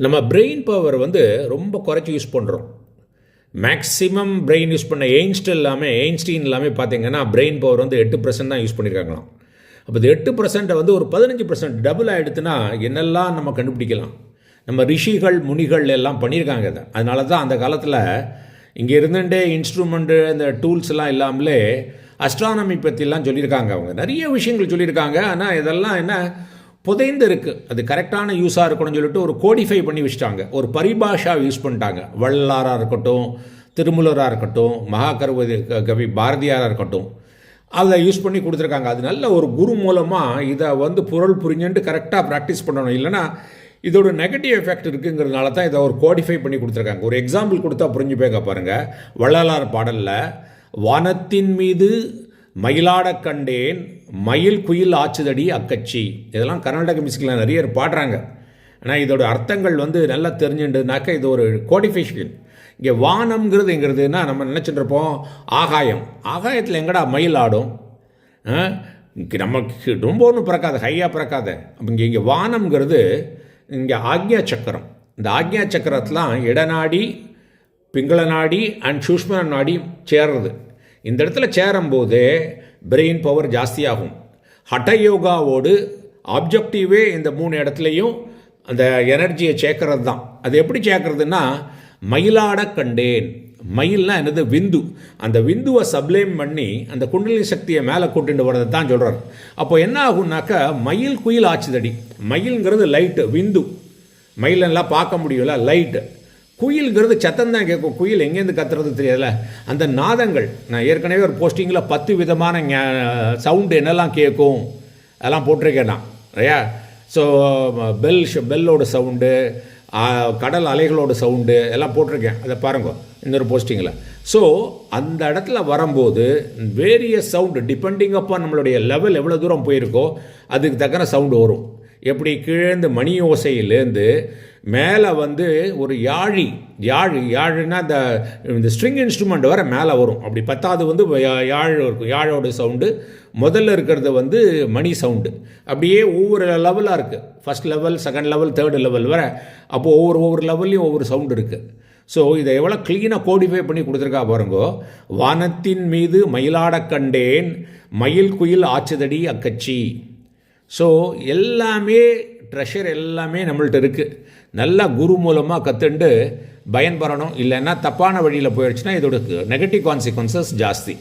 நம்ம brain power வந்து ரொம்ப குறைச்சி யூஸ் பண்ணுறோம் மேக்ஸிமம் பிரெயின் யூஸ் பண்ண எயின்ஸ்ட் எல்லாமே எயின்ஸ்டீன் எல்லாமே பார்த்தீங்கன்னா பிரெயின் பவர் வந்து எட்டு பர்சன்ட் தான் யூஸ் பண்ணியிருக்காங்களாம் அப்போ இந்த எட்டு பர்சன்ட்டை வந்து ஒரு பதினஞ்சு பர்சன்ட் டபுள் ஆகிடுத்துனா என்னெல்லாம் நம்ம கண்டுபிடிக்கலாம்? நம்ம ரிஷிகள் முனிகள் எல்லாம் பண்ணியிருக்காங்க இதை அதனால தான் அந்த காலத்தில் இங்கே இருந்துட்டே இன்ஸ்ட்ருமெண்ட்டு இந்த டூல்ஸ் எல்லாம் இல்லாமலே அஸ்ட்ரானமி பற்றிலாம் சொல்லியிருக்காங்க அவங்க. நிறைய விஷயங்கள் சொல்லியிருக்காங்க ஆனால் இதெல்லாம் என்ன? புதைந்து இருக்குது அது கரெக்டான யூஸாக இருக்கணும்னு சொல்லிட்டு ஒரு கோடிஃபை பண்ணி வச்சுட்டாங்க. ஒரு பரிபாஷா யூஸ் பண்ணிட்டாங்க. வள்ளலாராக இருக்கட்டும் திருமூலராக இருக்கட்டும் மகாகர்வதி கவி பாரதியாராக இருக்கட்டும் அதை யூஸ் பண்ணி கொடுத்துருக்காங்க. அது நல்ல ஒரு குரு மூலமாக இதை வந்து பொருள் புரிஞ்சுட்டு கரெக்டாக ப்ராக்டிஸ் பண்ணணும். இல்லைன்னா இதோட நெகட்டிவ் எஃபெக்ட் இருக்குங்கிறதுனால தான் இதை ஒரு கோடிஃபை பண்ணி கொடுத்துருக்காங்க. ஒரு எக்ஸாம்பிள் கொடுத்தா புரிஞ்சு போங்க பாருங்கள் வள்ளலார் பாடலில் வானத்தின் மீது மயிலாட கண்டேன் மயில் குயில் ஆச்சுதடி அக்கச்சி. இதெல்லாம் கர்நாடக மியூசிக்கில் நிறைய பேர் பாடுறாங்க. ஆனால் இதோட அர்த்தங்கள் வந்து நல்லா தெரிஞ்சுட்டுனாக்கா இது ஒரு கோடிஃபிகேஷன் இங்கே வானம்ங்கிறதுங்கிறதுனா நம்ம நினச்சிட்டு இருப்போம் ஆகாயம். ஆகாயத்தில் எங்கடா மயில் ஆடும்? ஆ? நமக்கு ரொம்ப ஒன்றும் பிறக்காது ஹையாக பிறக்காத. அப்போ இங்கே இங்கே வானம்ங்கிறது இங்கே ஆக்ஞா சக்கரம். இந்த ஆக்ஞா சக்கரத்தெலாம் இடநாடி பிங்கள நாடி அண்ட் சூஷ்ம நாடி சேர்றது. இந்த இடத்துல சேரும்போது பிரெயின் பவர் ஜாஸ்தியாகும். ஹட்ட யோகாவோடு ஆப்ஜெக்டிவே இந்த மூணு இடத்துலையும் அந்த எனர்ஜியை சேர்க்கறது தான் அது எப்படி சேர்க்கறதுன்னா மயிலாட கண்டேன். மயில்னா என்னது? விந்து. அந்த விந்துவை சப்ளைம் பண்ணி அந்த குண்டலினி சக்தியை மேலே கூட்டிட்டு வரதை தான் சொல்கிறார் அப்போ என்ன ஆகும்னாக்கா மயில் குயில் ஆச்சுதடி. மயில்ங்கிறது லைட்டு விந்து. மயிலெல்லாம் பார்க்க முடியல லைட்டு குயில்ங்கிறது சத்தம் தான் கேட்கும். குயில் எங்கேருந்து கத்துறது தெரியல அந்த நாதங்கள் நான் ஏற்கனவே ஒரு போஸ்டிங்கில் பத்து விதமான சவுண்டு என்னெல்லாம் கேட்கும்? அதெல்லாம் போட்டிருக்கேன் நான். இல்லையா ஸோ பெல் பெல்லோட சவுண்டு கடல் அலைகளோட சவுண்டு எல்லாம் போட்டிருக்கேன். அதை பாருங்க இன்னொரு போஸ்டிங்கில். ஸோ அந்த இடத்துல வரும்போது வேரியஸ் சவுண்டு டிபெண்டிங் அப்பா நம்மளுடைய லெவல் எவ்வளோ தூரம் போயிருக்கோ அதுக்கு தக்கன சவுண்டு வரும். எப்படி? கீழேந்து மணி ஓசையிலேருந்து மேலே வந்து ஒரு யாழி யாழ் யாழுன்னா இந்த இந்த ஸ்ட்ரிங் இன்ஸ்ட்ருமெண்ட் வர மேலே வரும். அப்படி பத்தாவது வந்து யாழ் இருக்கும். யாழோட சவுண்டு முதல்ல இருக்கிறது வந்து மணி சவுண்டு அப்படியே ஒவ்வொரு லெவலாக இருக்குது first level second level third level வர. அப்போது ஒவ்வொரு ஒவ்வொரு லெவல்லையும் ஒவ்வொரு சவுண்டு இருக்குது ஸோ இதை எவ்வளோ க்ளீனாக கோடிஃபை பண்ணி கொடுத்துருக்கா பாருங்கோ. வானத்தின் மீது மயிலாடக் கண்டேன். மயில் குயில் ஆச்சுதடி அக்கச்சி. ஸோ எல்லாமே ட்ரெஷர் எல்லாமே நம்மள்ட்ட இருக்குது நல்லா குரு மூலமாக கற்றுண்டு பயன்பெறணும் இல்லைன்னா தப்பான வழியில் போயிடுச்சுன்னா இதோட நெகட்டிவ் கான்சிக்வன்சஸ் ஜாஸ்தி.